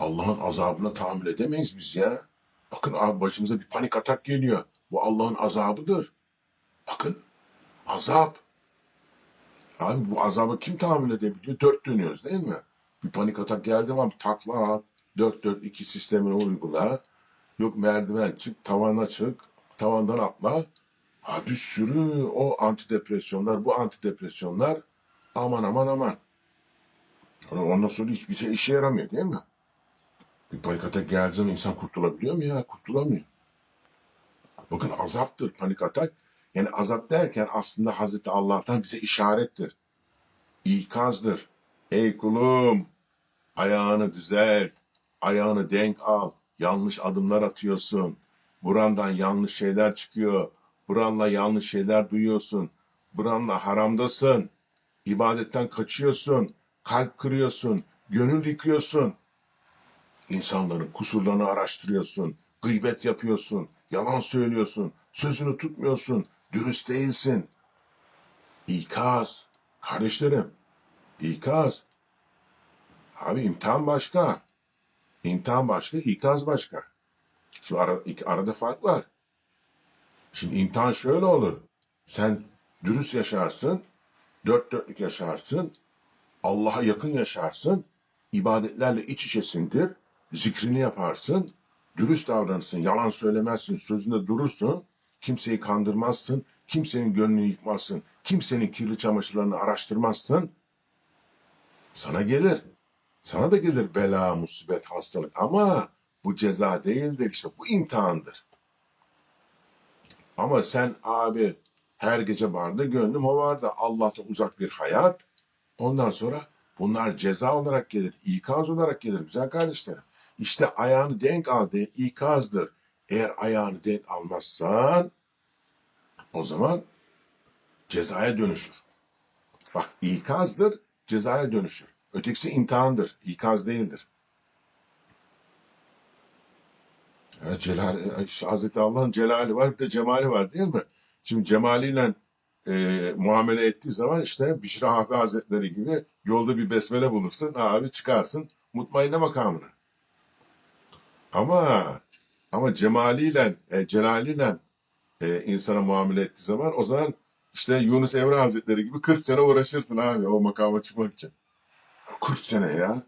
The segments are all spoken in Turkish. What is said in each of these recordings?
Allah'ın azabına tahammül edemeyiz biz ya. Bakın abi başımıza bir panik atak geliyor. Bu Allah'ın azabıdır. Bakın azap. Abi bu azaba kim tahammül edebiliyor? Dört dönüyoruz değil mi? Bir panik atak geldi zaman takla at. Dört dört iki sistemini uygula. Yok merdiven çık, tavana çık, tavandan atla. Ha bir sürü o antidepresyonlar, bu antidepresyonlar aman aman aman. Ondan sonra hiçbir şey işe yaramıyor değil mi? Bir panik geldiği zaman insan kurtulabiliyor mu ya? Kurtulamıyor. Bakın azaptır panik atak. Yani azap derken aslında Hazreti Allah'tan bize işarettir. İkazdır. Ey kulum ayağını düzelt. Ayağını denk al. Yanlış adımlar atıyorsun. Burandan yanlış şeyler çıkıyor. Buranla yanlış şeyler duyuyorsun. Buranla haramdasın. İbadetten kaçıyorsun. Kalp kırıyorsun. Gönül yıkıyorsun. İnsanların kusurlarını araştırıyorsun. Gıybet yapıyorsun. Yalan söylüyorsun. Sözünü tutmuyorsun. Dürüst değilsin. İkaz. Kardeşlerim. İkaz. Abi imtihan başka. İmtihan başka, ikaz başka. Şimdi ara, arada fark var. Şimdi imtihan şöyle olur. Sen dürüst yaşarsın, dört dörtlük yaşarsın, Allah'a yakın yaşarsın, ibadetlerle iç içesindir, zikrini yaparsın, dürüst davranırsın, yalan söylemezsin, sözünde durursun, kimseyi kandırmazsın, kimsenin gönlünü yıkmazsın, kimsenin kirli çamaşırlarını araştırmazsın, sana gelir. Sana da gelir bela, musibet, hastalık ama bu ceza değildir işte bu imtihandır. Ama sen abi her gece barda gönlüm o vardı Allah'tan uzak bir hayat. Ondan sonra bunlar ceza olarak gelir, ikaz olarak gelir güzel kardeşlerim. İşte ayağını denk al diye ikazdır. Eğer ayağını denk almazsan o zaman cezaya dönüşür. Bak ikazdır, cezaya dönüşür. Ötekisi imtihandır, ikaz değildir. Ya Celal, Hazreti Allah'ın celali var, bir de cemali var değil mi? Şimdi cemaliyle e, muamele ettiği zaman işte Bişra Hafi Hazretleri gibi yolda bir besmele bulursun, abi çıkarsın mutmainne makamına. Ama ama cemaliyle, e, celaliyle e, insana muamele ettiği zaman o zaman işte Yunus Emre Hazretleri gibi 40 sene uğraşırsın abi o makama çıkmak için. 40 sene ya.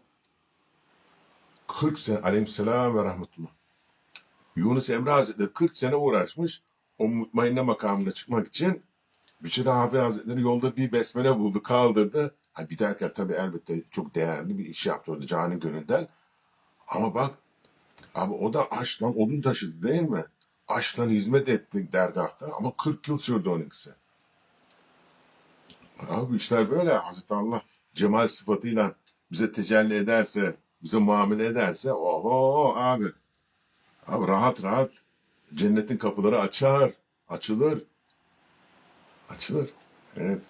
40 sene. Aleyhisselam ve rahmetullah. Yunus Emre Hazretleri 40 sene uğraşmış o mutmainne makamına çıkmak için. Bişir Hafi Hazretleri yolda bir besmele buldu, kaldırdı. Ha bir derken tabii elbette çok değerli bir iş yaptı orada cani gönülden. Ama bak abi o da aşktan odun taşıdı değil mi? Aşktan hizmet etti dergahta ama 40 yıl sürdü onunkisi. Abi işler böyle. Hazreti Allah cemal sıfatıyla bize tecelli ederse, bize muamele ederse oho abi. Abi rahat rahat cennetin kapıları açar, açılır. Açılır. Evet.